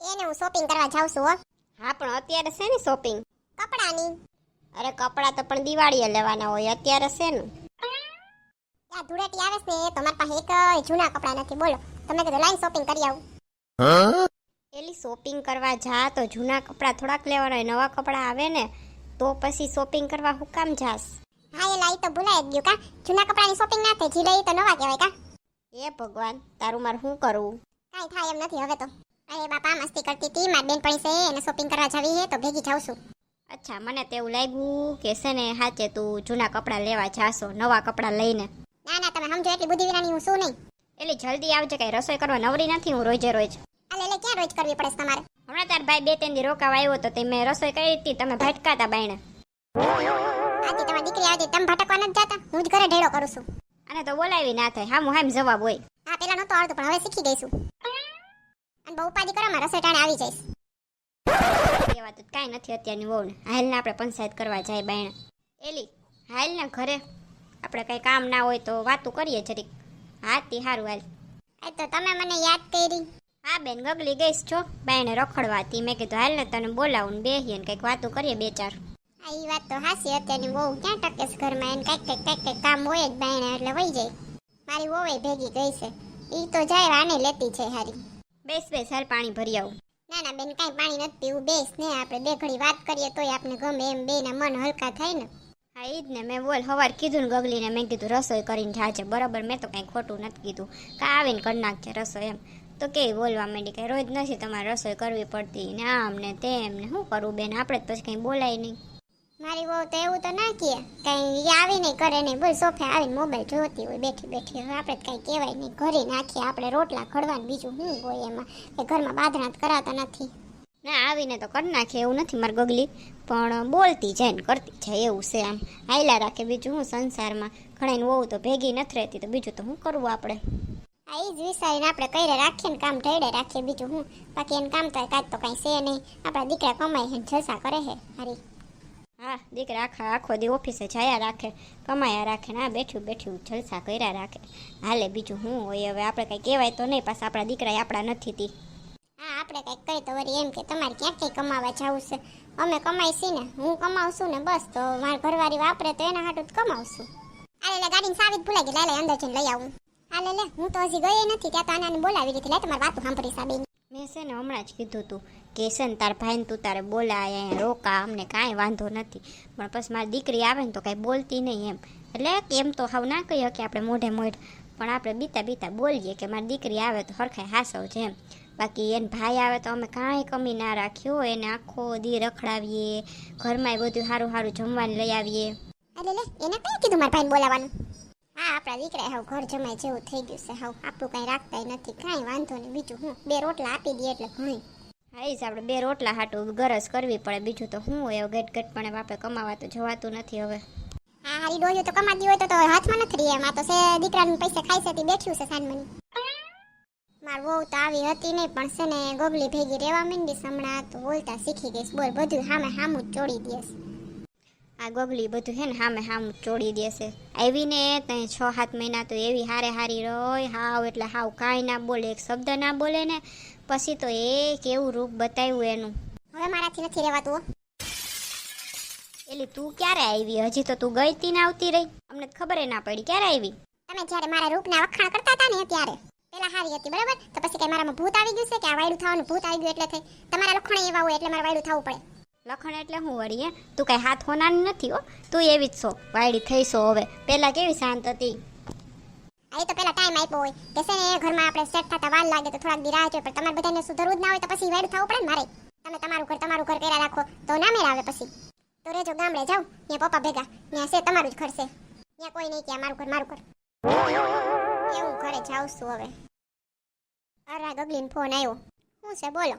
એને હું શોપિંગ કરવા જાઉં છું હો. હા પણ અત્યારે છે ને શોપિંગ કપડાની. અરે કપડાં તો પણ દિવાળીએ લેવાના હોય અત્યારે છે ને. આ ધૂળેટી આવે છે ને તો પાસે એક જૂના કપડાં નથી. બોલો તમે કીધું લાઈન શોપિંગ કરી આવું. પેલી શોપિંગ કરવા જા તો જૂના કપડાં થોડાક લેવાના હોય નવા કપડાં આવે ને તો પછી શોપિંગ કરવા હું કામ જાસ? હા એ લાઈ તો ભૂલાઈ જ ગયું કા. જૂના કપડાની શોપિંગ ના થઈ જી લઈ તો નવા કહેવાય કા. એ ભગવાન તારું માર શું કરવું? કાઈ થાય એમ નથી હવે તો. અરે બાપા મસ્તી કરતી હતી. મારી બેનપણી છે એને શોપિંગ કરવા જવી છે તો ભેગી જાઉં છું. અચ્છા મને તો એવું લાગ્યું કે છે ને હાચે તું જૂના કપડાં લેવા જાશો નવા કપડાં લઈને. ના ના તમે સમજો એટલી બુદ્ધિ વિનાની હું શું નહીં. એટલે જલ્દી આવજે કઈ રસોઈ કરવા નવરી નથી હું રોજે રોજ. અલે લે લે ક્યાં રોજ કરવી પડે તમારે? હમણાં તાર ભાઈ બે ત્રણ દી રોકાવા આવ્યો તો તે મેં રસોઈ કરી હતી તમે ભટકાતા બાયણે. આજે તમારી દીકરી આવે તમે ભટકવા નથી જતા. હું જ ઘરે ઢેળો કરું છું. અને તો બોલાવી ના થાય હા હું હામ જવાબ હોય. હા પેલા નતો આવડતું પણ હવે શીખી ગઈ છું. અને બહુ પાડી કરો મારા રસોઈ આવી જઈશ. એ વાત કાંઈ નથી અત્યારની વહુ હાલને આપણે પંચાયત કરવા જાય બાયણે એલી હાલને ઘરે. આપણે કંઈ કામ ના હોય તો વાતું કરીએ જરીક. હા તે સારું હાલ. એ તો તમે મને યાદ કરી. હા બેન ગગલી ગઈશ છો? બાયણે રખડવાતી મેં કીધું હાલ ને તને બોલાવું ને બેહીએ ને કંઈક વાતું કરીએ બે ચાર. આ એ વાત તો હાસી અત્યારની બહુ ક્યાં ટકે છે ઘરમાં એને કંઈક કંઈક કંઈક કંઈક કામ હોય જ બાયણે એટલે વહી જાય. મારી વહુ ભેગી ગઈ છે. એ તો જાય આને લેતી છે હારી. બેસ બેસ હાલ પાણી ભરી આવું. ના ના બેન કાંઈ પાણી નથી પીવું. બેસ ને આપણે બે ઘડી વાત કરીએ તોય આપણે ગમે એમ બે ના મન હલકા થાય ને. હા એ જ ને મેં બોલ હવાર કીધું ને ગગલીને મેં કીધું રસોઈ કરીને જાજે બરાબર મેં તો કંઈ ખોટું નથી કીધું. કા આવીને કરી નાખજે રસોઈ એમ. તો કેવી બોલવા માંડી? કે રોજ નથી તમારે રસોઈ કરવી પડતી. ને આમ ને તેમ ને શું કરવું બેન? આપણે જ પછી કંઈ બોલાય નહીં. મારી વહુ તો એવું તો ના કહે. કઈ આવી નહીં કરે નહીં. બોલ સોફે આવીને મોબાઈલ જોતી હોય બેઠી બેઠી. હવે આપણે કંઈ કહેવાય નહીં. ઘરે નાખીએ આપણે રોટલા ખડવાનું બીજું શું હોય એમાં? કે ઘરમાં બાંધણા જ કરાતા નથી. ના આવીને તો કરી નાખે એવું નથી મારી ગગલી. પણ બોલતી જાય ને કરતી જાય એવું છે આમ. હાઈલા રાખે બીજું હું સંસારમાં? ઘણાને વહુ તો ભેગી નથી રહેતી તો બીજું તો શું કરવું આપણે? આ એ જ વિચારીને આપણે કઈ રાખીએ ને કામ ઢળે રાખીએ બીજું હું? બાકી એને કામ તો કાંઈ તો કાંઈ છે નહીં. આપણા દીકરા કમાય છે જલસા કરે છે હારી. હા દીકરા આખા આખો દી ઓફિસે જાયા રાખે કમાયા રાખે ને આ બેઠું બેઠું જલસા કર્યા રાખે. હાલે બીજું હું હોય હવે આપણે કંઈ કહેવાય તો નહીં પાછા આપણા દીકરા આપણા નથી તી. હા આપણે કંઈક કહી તો વળી એમ કે તમારે ક્યાં ક્યાંય કમાવા જવું છે? અમે કમાઈશી ને હું કમાવશું ને બસ તો મારા ઘરવાળી વાપરે તો એના હાટું જ કમાવશું. આ લે ગાડીની સાવી જ ભૂલાઈ ગઈ. લે અંદર જઈને લઈ આવું. હા લે હું તો હજી ગઈ નથી ત્યાં તો આનાને બોલાવી દીધી લે તમારી વાતું સાંભળી સાબી મેં છે ને હમણાં જ કીધું તું કે છે ને તારા ભાઈને તું તારે બોલાય, અહીંયા રોકા, અમને કાંઈ વાંધો નથી. પણ પછી મારી દીકરી આવે ને તો કાંઈ બોલતી નહીં એમ. એટલે એમ તો હાવ ના કહી કે આપણે મોઢે મોઢ. પણ આપણે બીતા બીતા બોલીએ કે મારી દીકરી આવે તો હરખાય હાસવ છે એમ. બાકી એને ભાઈ આવે તો અમે કાંઈ કમી ના રાખ્યો એને આખો દી રખડાવીએ, ઘરમાં બધું સારું સારું જમવાનું લઈ આવીએ. એને કઈ કીધું મારા ભાઈને બોલાવાનું હા આપણા દીકરા હાવ ઘર જમાય જેવું થઈ ગયું છે. હાવ આપણું કઈ રાખતાય નથી. કાંઈ વાંધો નહીં. બીજું હું? બે રોટલા આપી દઈએ એટલે ઘણી હા જ આપણે બે રોટલા હાટું ગરજ કરવી પડે. બીજું તો હું એવું ગટ ગટ પણ બાપે કમાવા તો જવાતું નથી હવે. હા હારી ડોહ્યું તો કમાતી હોય તો તો હાથમાં નથી રહી એમ. આ તો છે દીકરાનું પૈસા ખાઈ છે તે બેઠ્યું છે સાનમની. માર વહુ તો આવી હતી નહીં પણ છે ને ગોગલી ભેગી રહેવા માંડી હમણાં. તો બોલતા શીખી ગઈશ બોલ બધું સામે સામું જ ચોડી દેશ આ ગગલી બધું હે ને હામે હામ ચોડી દેશે. આવીને ત્યાં છ સાત મહિના તો એવી હારે હારી રોય હાવ એટલે હાવ કાંઈ ના બોલે એક શબ્દ ના બોલે ને પછી તો એ કેવું રૂપ બતાવ્યું એનું. હવે મારાથી નથી રહેવાતું. એટલે તું ક્યારે આવી? હજી તો તું ગઈ તી ને આવતી રહી. અમને ખબર ના પડી. ક્યારે આવી? તમે જ્યારે મારા રૂપના વખાણ કરતા હતા ને ત્યારે પેલા હારી હતી બરાબર? તો પછી કઈ મારામાં ભૂત આવી ગયું છે કે આ વાયડું થવાનું ભૂત આવી ગયું એટલે થઈ? તમારા લખણ એવા હોય એટલે મારે વાયડું થવું પડે. લખણ એટલે હું વળીએ તું કઈ હાથ હોનાની નથી હો. તું એવી જ છો. વાયડી થઈશો હવે. પેલા કેવી શાંત હતી? આ તો પેલા ટાઈમ આપ્યો હોય કે છે ને ઘરમાં આપણે સેટ થતા વાર લાગે તો થોડાક દી રાહ જોઈએ પણ તમારે બધાને સુધરવું જ ના હોય તો પછી વાયડું થવું પડે ને મારે. તમે તમારું ઘર તમારું ઘર કર્યા રાખો, તો ના મેળ આવે પછી. તો રેજો ગામડે જાવ ત્યાં પપ્પા ભેગા. ત્યાં છે તમારું જ ઘર છે. ત્યાં કોઈ નહીં ત્યાં મારું ઘર મારું ઘર. એવું ઘરે જાઉં છું હવે. અરે ગગલીન ફોન આવ્યો શું છે બોલો?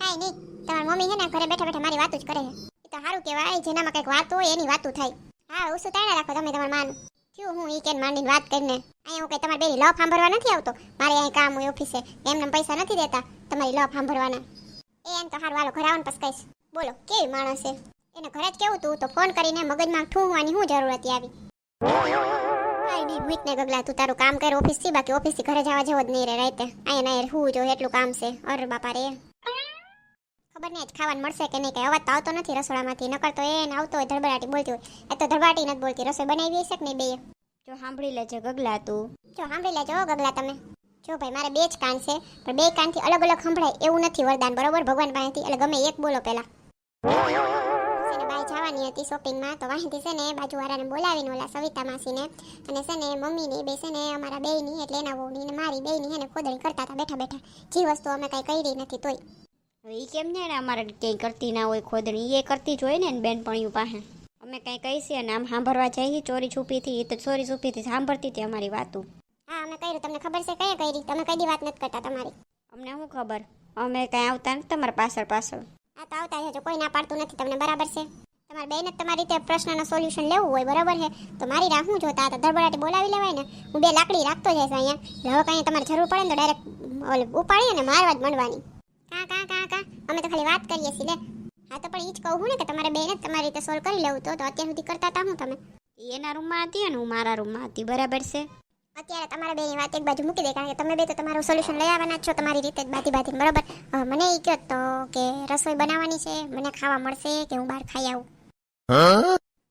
કાંઈ નહીં. તમારી મમ્મી છે ને, ઘરે બેઠા બેઠા મારી વાતું જ કરે છે. એ તો સારું કહેવાય, જેનામાં કંઈક વાત હોય એની વાતું થાય. હા ઓછું તાળા રાખો તમે તમારા માન. થયું હું ઈ કેન માંડીને વાત કરીને. અહીંયા હું કંઈ તમારી બેની લવ સાંભળવા નથી આવતો. મારે અહીં કામ હોય ઓફિસે, એમને પૈસા નથી દેતા તમારી લવ સાંભળવાના. એ એમ તો સારું હાલો ઘરે આવો ને પછી કહીશ. બોલો, કેવી માણસ છે? એને ઘરે જ કેવું તું? તો ફોન કરીને મગજમાં ઠૂંવાની શું જરૂર હતી આવી? કાંઈ ગગલા, તું તારું કામ કર, ઓફિસથી, બાકી ઓફિસથી ઘરે જવા જેવો જ નહીં રે રાતે. અહીંયા ના હું જો એટલું કામ છે. અરે બાપા રે. ખબર નહીં ખાવાનું મળશે કે નહીં કંઈ અવાજ તો આવતો નથી રસોડામાંથી નકર તો એને આવતો હોય ધડબડાટી બોલતી હોય. એ તો ધડબડાટી નથી બોલતી રસોઈ બનાવી હશે કે નહીં બે જો સાંભળી લેજો ગગલા તું. જો સાંભળી લેજો ગગલા તમે. જો ભાઈ મારે બે જ કાન છે પણ બે કાનથી અલગ અલગ સંભળાય એવું નથી વરદાન બરોબર? ભગવાન પાસેથી એટલે ગમે એક બોલો પહેલા. બાઈ જવાની હતી શોપિંગમાં તો વાંહીથી છે ને બાજુવાળાને બોલાવીને ઓલા સવિતા માસીને અને છે ને મમ્મીની બે છે ને અમારા બેયની એટલે એના વહુની ને મારી બેયની એને ખોદણી કરતા હતા બેઠા બેઠા. જે વસ્તુ અમે કાંઈ કરી નથી તોય. હવે એ કેમ ને અમારે ક્યાંય કરતી ના હોય ખોદણી. એ કરતી જ હોય ને બેનપણીઓ પાસે. અમે કંઈ કહીશીએ ને આમ સાંભળવા જઈએ ચોરી છુપીથી. એ તો ચોરી છુપીથી સાંભળતી હતી અમારી વાતું. હા અમે કર્યું. તમને ખબર છે કઈ કરી? તમે કઈ વાત નથી કરતા તમારી. અમને શું ખબર? અમે કાંઈ આવતા નથી તમારા પાછળ પાછળ. આ તો આવતા જજો કોઈ ના પાડતું નથી. તમને બરાબર છે? તમારે બેન તમારી રીતે પ્રશ્નનો સોલ્યુશન લેવું હોય બરાબર છે? તો મારી રાહ હું જોતા હતા? ધડબડાટી બોલાવી લેવાય ને? હું બે લાકડી રાખતો જઈશ અહીંયા. હવે કાંઈ તમારે જરૂર પડે ને તો ડાયરેક્ટ ઉપાડી અને મારવા જ માંડવાની. કા કા કા કા? અમે તો ખાલી વાત કરીએ છીએ લે. હા તો પણ એ જ કહું છું ને કે તમારે બેન જ તમારી રીતે સોલ્વ કરી લેવું તો તો અત્યાર સુધી કરતા હતા હું તમે. ઈ એના રૂમમાં હતી અને હું મારા રૂમમાં હતી બરાબર છે? અત્યારે તમારા બેની વાત એક બાજુ મૂકી દે કારણ કે તમે બે તો તમારું સોલ્યુશન લઈ આવવાના છો તમારી રીતે જ બાધી બાધીને બરાબર? મને એ કહો તો કે રસોઈ બનાવવાની છે મને ખાવા મળશે કે હું બહાર ખાઈ આવું?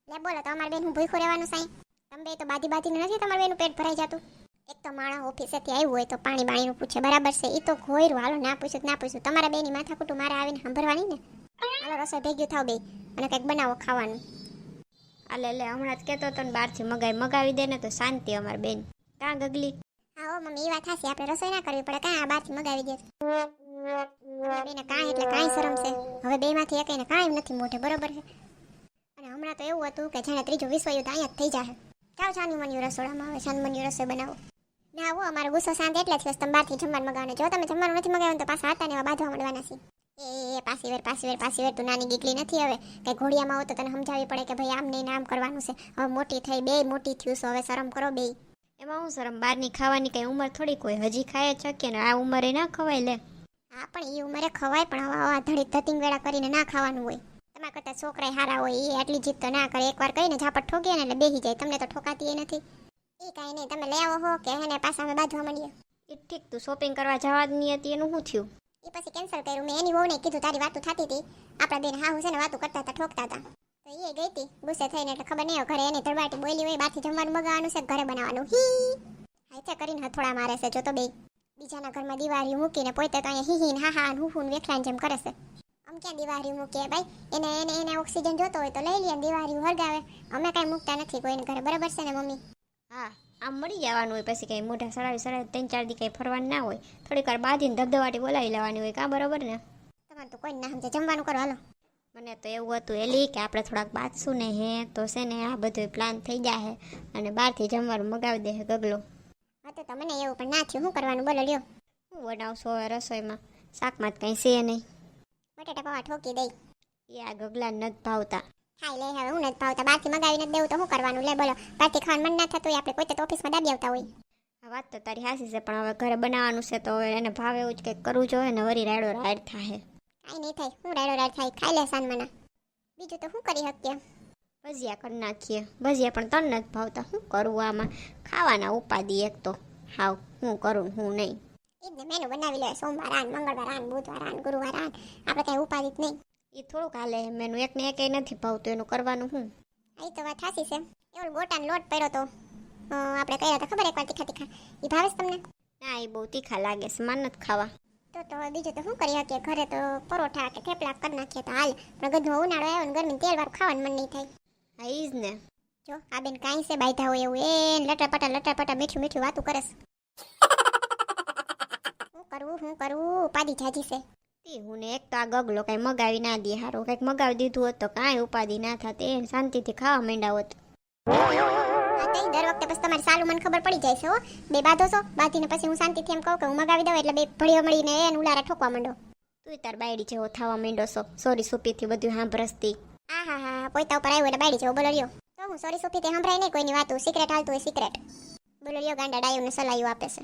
લે બોલો તો અમારે બેન હું ભૂખો રહેવાનું સાઈ? તમે બે તો બાધી બાધીને નથી તમારા બેનું પેટ ભરાઈ જતું? એક તો માણસ ઓફિસેથી આવ્યું હોય તો પાણી બાણીનું પૂછે, બરાબર છે? એ તો ઘોયરું. હાલો, ના પૂછ્યું ના પૂછ્યું. તમારા બેની માથા કુટું મારે આવીને સાંભળવાની ને? હાલો, રસોઈ ભેગ્યું થાવ બે અને કંઈક બનાવો ખાવાનું. અલે લે હમણાં જ કહેતો હતો ને બહારથી મગાવી મગાવી દે ને તો શાંતિ અમારી બેન. કાં ગગલી? હા ઓ મમ્મી એ વાત હાસી આપણે રસોઈ ના કરવી પડે. કાં આ બહારથી મગાવી દે. બેને કાંઈ એટલે કાંઈ શરમ છે. હવે બેમાંથી એકઈને કાંઈ નથી મોઢે, બરોબર છે? અને હમણાં તો એવું હતું કે જાણે ત્રીજું વિશ્વયુદ્ધ અહીંયા જ થઈ જાય જાઓ છાનું મન્યું રસોડામાં. હવે છાનું મન્યું રસોઈ બનાવો. ના આવો અમારો ગુસ્સો શાંત એટલે જ તમે બહારથી જમવાનું મગાવવાનું. જો તમે જમવાનું નથી મગાવ્યું તો પાછા હતા ને એવા બાંધવા મળવાના છે. એ એ પાસી વેર પાસી વેર પાસી વેર તું નાની ગીકલી નથી હવે. કઈ ઘોડિયામાં હો તો તને સમજાવવી પડે કે ભાઈ આમ નહીં આમ કરવાનું છે. હવે મોટી થઈ બે મોટી થયું છે હવે શરમ કરો બે. એમાં હું શરમ બહારની ખાવાની કઈ ઉંમર થોડી કોઈ? હજી ખાય જ શકીએ ને આ ઉંમરે ના ખવાય લે. હા પણ એ ઉંમરે ખવાય પણ હવે આ ધડી ધતિંગ વેળા કરીને ના ખાવાનું હોય. તમારા કરતા છોકરા હારા હોય એ આટલી જીત તો ના કરે. એકવાર કહીને ઝાપટ ઠોકીએ ને એટલે બેસી જાય. તમને તો ઠોકાતી નથી. એ કાંઈ નહીં તમે લેવો હો કે હેને પાછા અમે બાંધવા માંડીએ એ ઠીક તું શોપિંગ કરવા જવાની હતી એનું શું થયું? એ પછી કેન્સલ કર્યું મેં એની વહુને કીધું તારી વાતો થતી હતી આપણા બેન હા છે ને વાતો કરતા હતા ઠોકતા હતા. તો એ ગઈ હતી ગુસ્સે થઈને એટલે ખબર નહીં ઘરે એની ધડબાટી બોલી હોય બહારથી જમવાનું મગાવવાનું છે ઘરે બનાવવાનું. હી હાથે કરીને હથોડા મારે છે જો તો બે બીજાના ઘરમાં દિવાળી મૂકીને પોતે તો અહીંયા હી હી હા હા હું હું વેખલાને જેમ કરે છે. આમ ક્યાં દિવાળી મૂકીએ ભાઈ? એને એને એને ઓક્સિજન જોતો હોય તો લઈ લઈએ દિવાળી હળગાવે. અમે કાંઈ મૂકતા નથી કોઈને ઘરે. બરાબર છે ને મમ્મી? હા આમ મળી જવાનું હોય પછી કંઈ મોઢા સડાવી સડાવી ત્રણ ચાર દી કંઈ ફરવાનું ના હોય. થોડીક વાર બાંધીને ધબધબાટી બોલાવી લેવાની હોય કાં બરોબર ને? તમારે તો કોઈ ના સમજે જમવાનું કરો હાલો. મને તો એવું હતું એલી કે આપણે થોડાક બાંધશું ને હે તો છે ને આ બધું પ્લાન થઈ જાય અને બહારથી જમવાનું મગાવી દે ગગલો. હા તો તમને એવું પણ ના થયું. શું કરવાનું? બોલો લ્યો. હું બનાવશો હવે રસોઈમાં? શાકમાં જ કંઈ છે નહીં. બટાટા પૌવા ઠોકી દઈ. એ આ ગગલાને નથી ભાવતા. ખાઈ લે હવે હું નથી ભાવતા. બહારથી મગાવીને દેવું તો શું કરવાનું? લે બોલો. બહારથી ખાવાનું મન ના થતું હોય આપણે કોઈ તો ઓફિસમાં દાબી આવતા હોય. આ વાત તો તારી હાસી છે પણ હવે ઘરે બનાવવાનું છે તો હવે એને ભાવે એવું જ કંઈક કરવું જોઈએ ને વરી રાયડો રાયડ થાય. કાંઈ નહીં થાય. હું રાયડો રાડ થાય. ખાઈ લે સાનમાના બીજું તો શું કરી શકીએ? ભજીયા કરી નાખીએ. ભજીયા પણ તને નથી ભાવતા. શું કરવું આમાં? ખાવાના ઉપાદી એક તો. હાવ હું કરું હું નહીં. એ મેનુ બનાવી લે સોમવાર આન મંગળવાર આન બુધવાર આન ગુરુવાર આન. આપણે કાંઈ ઉપાદી જ નહીં. એ થોડુંક હાલે. મેનું એકને એક નથી ભાવતું એનું કરવાનું હું. આ તો વાત સાચી છે. એવો ગોટાનો લોટ પડ્યો તો આપણે કહ્યા હતા ખબર એકવાર તીખા તીખા? એ ભાવે છે તમને? ના એ બહુ તીખા લાગે છે માન નથી ખાવા. તો તો બીજું તો શું કરી શકીએ? ઘરે તો પરોઠા કે થેપલા કરી નાખીએ તો હાલ. પણ ગધમાં ઉનાળો આવ્યો ને ગરમી તેલ વાળું ખાવાનું મન નહીં થાય. હા ઈ જ ને. જો આ બેન કાંઈ છે બાયધા હોય એવું. એ લટર પટા લટર પટા મીઠું મીઠું વાતું કરે શું કરવું શું કરવું ઉપાધિ જાજી છે. હું એક તો આ ગગલો કઈ મગાવી ના દે હારો, કંઈક મગાવી દીધું હોત તો કાંઈ ઉપાધિ ના થાત. એ શાંતિથી ખાવા માંડ્યા હોત. દર વખતે પછી તમારે સાલું મને ખબર પડી જાય છે, હો. બે બાંધો છો, બાંધીને પછી હું શાંતિથી એમ કહું કે હું મગાવી દઉં એટલે બે ભળીઓ મળીને એને ઉલારા ઠોકવા માંડો. તું તાર બાયડી જેવો થવા માંડો છો. સોરી સુપીથી બધું સાંભળસતી. આ હા હા પોતા ઉપર આવ્યું એટલે બાયડી જેવો બોલો લ્યો તો હું સોરી સુપીથી સાંભળાય નહીં કોઈની વાતું. સિક્રેટ હાલતું હોય સિક્રેટ બોલો રહ્યો, ગાંડા ડાયુને સલાયું આપે છે.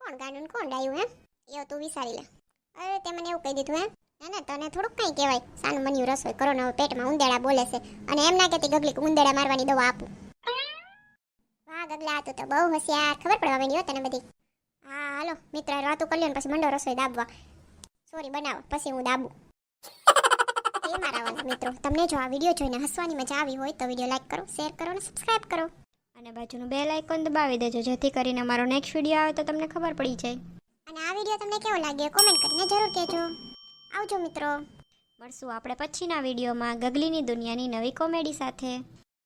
કોણ ગાંડું કોણ ડાયું, હે? એ તું વિચારી લે. અરે, તે મને એવું કહી દીધું, હે? ના ના, તને થોડુંક કંઈ કહેવાય. સાનું મન્યું રસોઈ કરો, ને પેટમાં ઉંદેડા બોલે છે. અને એમ ના કહેતી ગગલી ઉંદેડા મારવાની દવા આપું. વાહ, ગગલા તું તો બહુ હોશિયાર. ખબર પડવા માંડી તને બધી. હા, હાલો મિત્ર વાતું કરી લ્યો પછી મંડો રસોઈ દાબવા. સોરી બનાવો. પછી હું દાબું. મારા વાલા મિત્રો. તમને જો આ વીડિયો જોઈને હસવાની મજા આવી હોય તો વીડિયો લાઈક કરો, શેર કરો અને સબસ્ક્રાઈબ કરો. અને બાજુનું બેલ આઇકોન દબાવી દેજો, જેથી કરીને અમારો નેક્સ્ટ વીડિયો આવે તો તમને ખબર પડી જાય. અને આ વીડિયો તમને કેવો લાગ્યો કોમેન્ટ કરીને જરૂર કહેજો. આવજો મિત્રો. મળશું આપણે પછીના વિડીયોમાં ગગલીની દુનિયાની નવી કોમેડી સાથે.